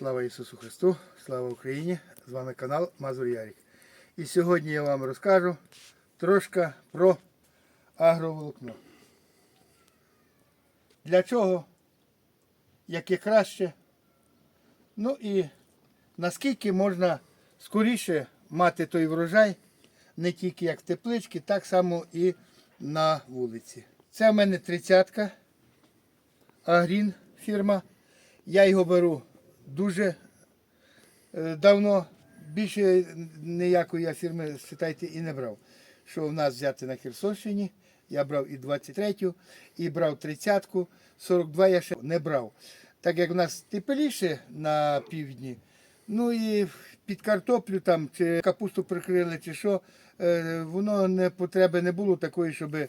Слава Ісусу Христу, слава Україні! З вами канал Мазур Ярік. І сьогодні я вам розкажу трошки про агроволокно. Для чого, яке краще, ну і наскільки можна скоріше мати той врожай, не тільки як в тепличці, так само і на вулиці. Це в мене тридцятка. Агрін фірма. Я його беру дуже е, давно. Більше ніякої я фірми, считайте, і не брав. Що в нас взяти на Херсонщині, я брав і 23-ю, і брав 30-ку, 42 я ще не брав. Так як в нас тепліше на півдні, ну і під картоплю там, чи капусту прикрили, чи що, е, воно не потреби не було такої, щоб. е,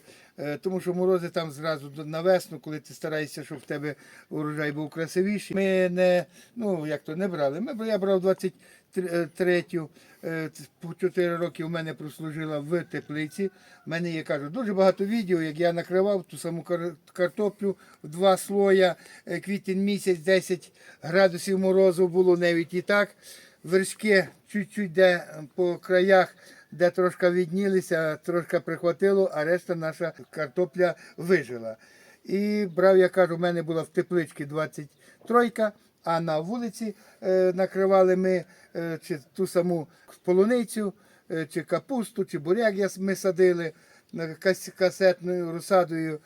Тому що морози там зразу на весну, коли ти стараєшся, щоб в тебе урожай був красивіший. Ми не, ну як то не брали. Ми, я брав 23-ю, е, по 4 роки в мене прослужила в теплиці. У мене є, кажу, дуже багато відео, як я накривав ту саму картоплю в два слоя, квітень місяць, 10 градусів морозу було навіть і так. Вершки чуть-чуть де по краях, де трошки віднілися, трошки прихватило, а решта наша картопля вижила. І брав, я кажу, в мене була в тепличці 23, а на вулиці е, накривали ми е, чи ту саму полуницю, е, чи капусту, чи буряк ми садили касетною розсадою, е,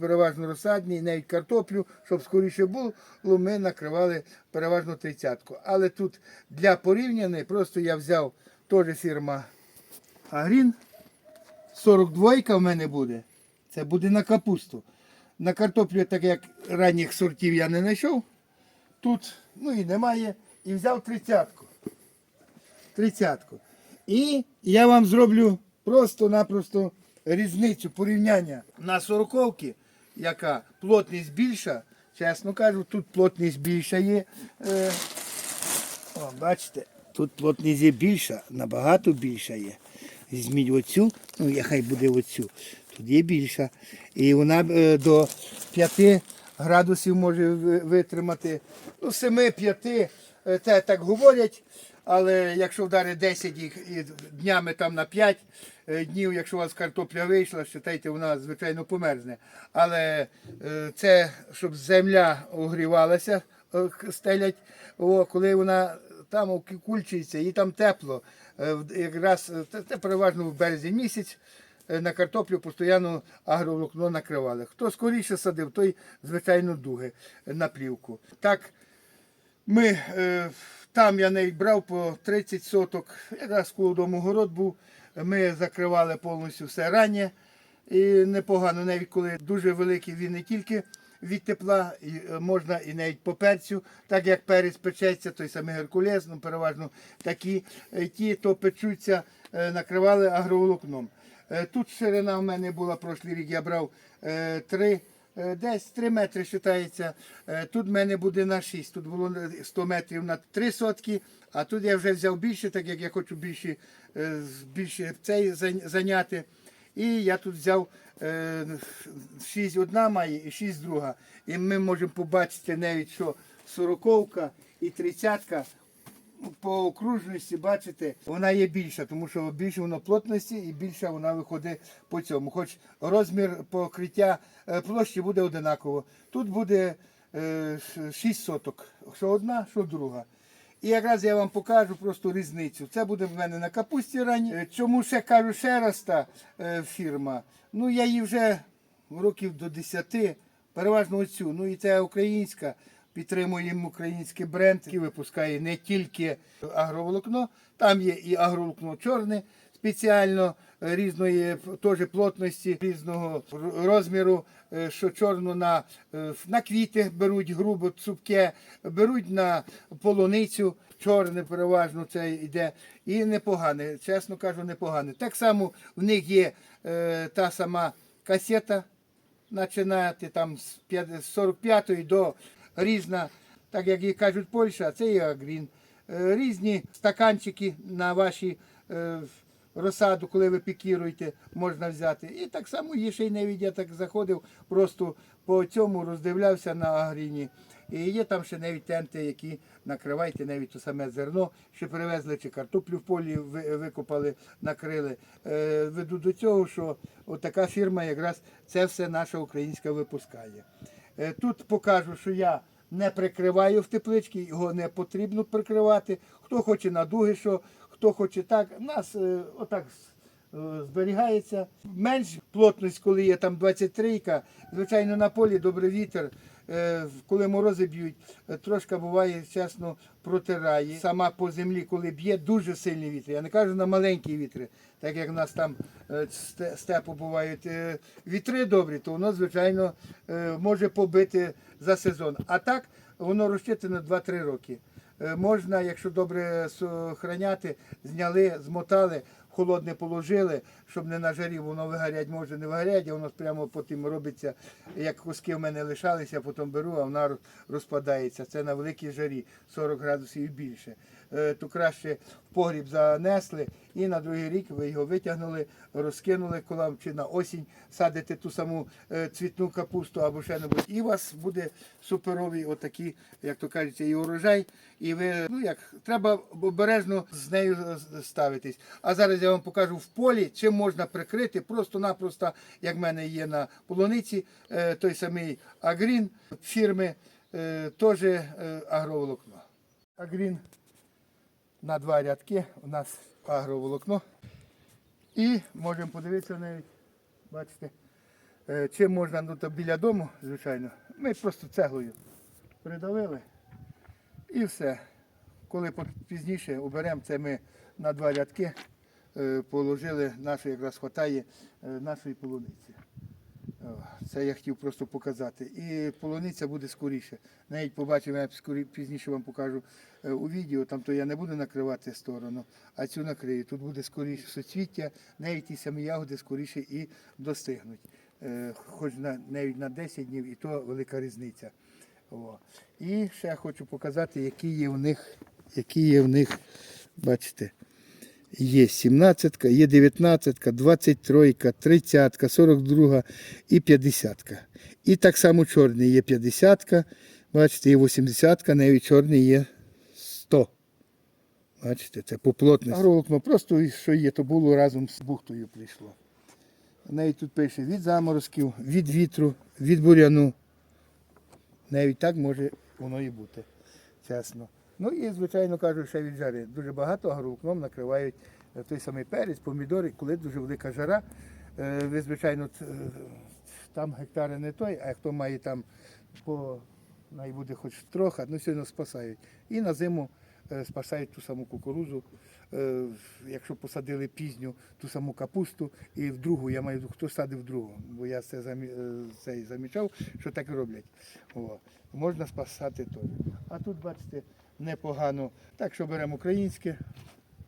переважно розсадні, навіть картоплю, щоб скоріше було, ми накривали переважно тридцятку. Але тут для порівняної просто я взяв теж фірма Агрін. 42 в мене буде. Це буде на капусту. На картоплю, так як ранніх сортів я не знайшов. Тут ну і немає. І взяв тридцятку. Тридцятку. І я вам зроблю просто-напросто різницю порівняння на сороковки, яка плотність більша. Чесно кажу, тут плотність більша є. Е, о, бачите, тут плотність є більша, набагато більша є. Візьміть оцю, ну я хай буде оцю. Тут є більша. І вона е, до 5 градусів може витримати. Ну, 7-5, е, те так говорять. Але якщо вдарить 10 і, і днями там на 5 е, днів, якщо у вас картопля вийшла, вважайте, вона звичайно померзне. Але е, це щоб земля огрівалася, е, стелять, о, коли вона там окульчується, і там тепло. Якраз це, переважно в березні місяць. На картоплю постійно агроволокно накривали. Хто скоріше садив, той, звичайно, дуги на плівку. Так, ми там я навіть брав по 30 соток, якраз коло дому город був. Ми закривали повністю все раннє. І непогано, навіть коли дуже великий він не тільки від тепла, і, е, можна і навіть по перцю, так як перець печеться, той самий геркулес, ну переважно такі, е, ті, то печуться, е, накривали агроволокном. Тут ширина в мене була прошлий рік, я брав 3 Е, Десь 3 метри вважається. Тут в мене буде на 6. Тут було 100 метрів на 3 сотки, а тут я вже взяв більше, так як я хочу більше, е, більше цей зайняти. І я тут взяв 6 одна має і 6 друга. І ми можемо побачити навіть, що 40 і 30 по окружності, бачите, вона є більша, тому що більше воно плотності і більше вона виходить по цьому. Хоч розмір покриття е, площі буде одинаково. Тут буде 6 соток, що одна, що друга. І якраз я вам покажу просто різницю. Це буде в мене на капусті рані. Е, Чому ще кажу ще раз та е, фірма? Ну я її вже років до 10, переважно оцю. Ну і це українська. Підтримуємо український бренд, який випускає не тільки агроволокно, там є і агроволокно чорне спеціально різної теж плотності, різного розміру, е, що чорну на, е, на квіти беруть грубо, цупке, беруть на полуницю, чорне переважно це йде. І непогане, чесно кажу, непогане. Так само в них є е, та сама касета, починати там з з 45-ї до різна, так як і кажуть Польща, це є агрін. Е, Різні стаканчики на ваші е, розсаду, коли ви пікіруєте, можна взяти. І так само є ще й навіть я так заходив, просто по цьому роздивлявся на агріні. І є там ще навіть тенти, які накриваєте навіть то саме зерно, що привезли, чи картоплю в полі ви- викопали, накрили. Е, Веду до цього, що така фірма якраз це все наша українська випускає. Е, Тут покажу, що я не прикриваю в тепличці, його не потрібно прикривати. Хто хоче на дуги, що, хто хоче так. У нас е, отак е, зберігається. Менш плотність, коли є там 23, звичайно, на полі добрий вітер. Е, Коли морози б'ють, трошка трошки буває, чесно, протирає. Сама по землі, коли б'є, дуже сильні вітри. Я не кажу на маленькі вітри, так як в нас там е, степу бувають е, вітри добрі, то воно, звичайно, е, може побити за сезон. А так воно розчитано 2-3 роки. Е, Можна, якщо добре сохраняти, зняли, змотали, холодне положили, щоб не на жарі воно вигорять, може не вигорять, а воно прямо потім робиться, як куски в мене лишалися, потім беру, а вона розпадається. Це на великій жарі, 40 градусів і більше. Е, То краще в погріб занесли і на другий рік ви його витягнули, розкинули колам чи на осінь садите ту саму е, цвітну капусту або ще небудь. І у вас буде суперовий отакий, як то кажуть, і урожай. І ви, ну як, треба обережно з нею ставитись. А зараз я вам покажу в полі, чим можна прикрити, просто-напросто, як в мене є на полуниці, е, той самий Агрін фірми, теж агроволокно. Агрін на два рядки у нас агроволокно. І можемо подивитися навіть, бачите, е, чим можна ну, то біля дому, звичайно. Ми просто цеглою придавили і все. Коли пізніше оберемо, це ми на два рядки е, положили, нашої якраз хватає е, нашої полуниці. Це я хотів просто показати. І полуниця буде скоріше. Навіть побачимо, я скорі, пізніше вам покажу е, у відео, там то я не буду накривати сторону, а цю накрию. Тут буде скоріше суцвіття, навіть ті самі ягоди скоріше і достигнуть. Е, Хоч на, навіть на 10 днів, і то велика різниця. О. І ще хочу показати, які є в них, які є в них, бачите, Є 17, є 19, 23, 30, 42 і 50. І так само чорний є 50, бачите, є 80, навіть чорний є 100. Бачите, це по плотності. Агроволокно просто що є, то було разом з бухтою прийшло. Навіть тут пише від заморозків, від вітру, від буряну. Навіть так може воно і бути, чесно. Ну і, звичайно кажу, ще від жари. Дуже багато агроволокном накривають е, той самий перець, помідори, коли дуже велика жара. Е, Ви, звичайно, е, там гектари не той, а хто має там по най буде хоч трохи, ну сильно спасають. І на зиму спасають ту саму кукурузу. Якщо посадили пізню ту саму капусту, і в другу, я маю хто садив другу, бо я це, замі, це замічав, що так роблять. О, можна спасати теж. А тут, бачите, непогано. Так що беремо українське,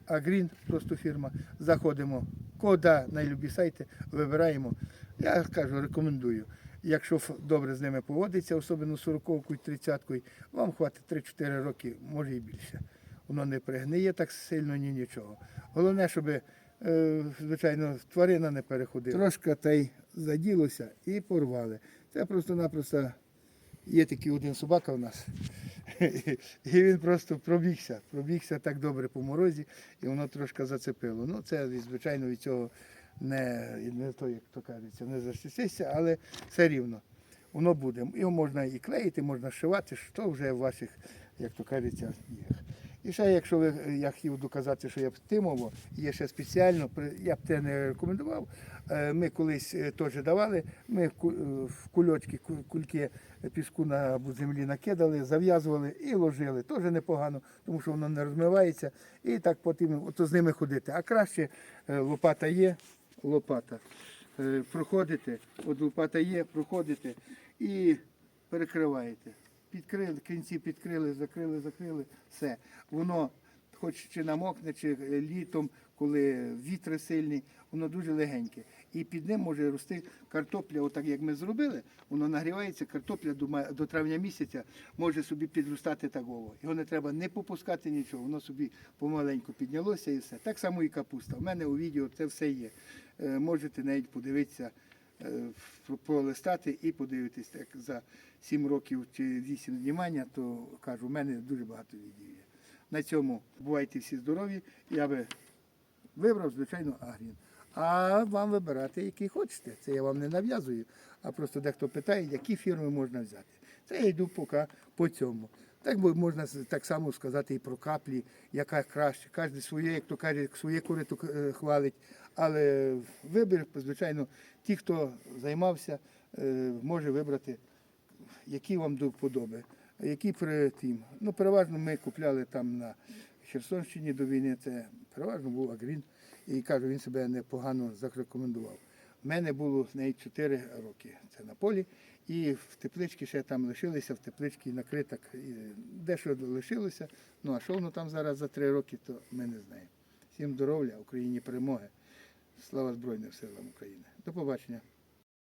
Агрін, просто фірма. Заходимо, кода найлюбі сайти, вибираємо. Я кажу, рекомендую. Якщо добре з ними поводиться, особливо 40-ку і 30-ку, вам хватить 3-4 роки, може і більше. Воно не пригниє так сильно, ні нічого. Головне, щоб, е, звичайно, тварина не переходила. Трошки та й заділося і порвали. Це просто-напросто є такий один собака у нас. І він просто пробігся, пробігся так добре по морозі, і воно трошки зацепило. Ну, це, звичайно, від цього не, не то, як то кажеться, не защитися, але все рівно. Воно буде. Його можна і клеїти, можна шивати, що вже в ваших, як то кажеться, діях. І ще, якщо ви, я хотів доказати, що я птимово, є ще спеціально, я б те не рекомендував. Е, Ми колись е, теж давали, ми ку- е, в кульочки, кульки піску на землі накидали, зав'язували і ложили. Теж непогано, тому що воно не розмивається. І так потім ото з ними ходити. А краще лопата є, лопата. Проходите, от лопата є, проходите і перекриваєте. Підкрили, кінці підкрили, закрили, закрили, все. Воно, хоч чи намокне, чи літом, коли вітри сильні, воно дуже легеньке. І під ним може рости картопля, отак як ми зробили, воно нагрівається, картопля до, травня місяця може собі підростати таково. Його не треба не попускати нічого, воно собі помаленьку піднялося і все. Так само і капуста. У мене у відео це все є. Е, Можете навіть подивитися е, пролистати і подивитись. Так за 7 років чи 8 знімання, то кажу, у мене дуже багато відео є. На цьому бувайте всі здорові. Я би вибрав, звичайно, Агрін. А вам вибирати, який хочете. Це я вам не нав'язую, а просто дехто питає, які фірми можна взяти. Це я йду поки по цьому. Так можна так само сказати і про каплі, яка краще. Кожен своє, як то каже, своє корито е, хвалить. Але вибір, звичайно, ті, хто займався, е, може вибрати, які вам до. Які при тим. Ну, переважно ми купляли там на Херсонщині до війни, це переважно був Агрін. І кажу, він себе непогано зарекомендував. У мене було з неї 4 роки. Це на полі. І в тепличці ще там лишилися, в тепличці накриток. Дещо лишилося. Ну а що воно там зараз за 3 роки, то ми не знаємо. Всім здоров'я, Україні перемоги. Слава Збройним силам України. До побачення.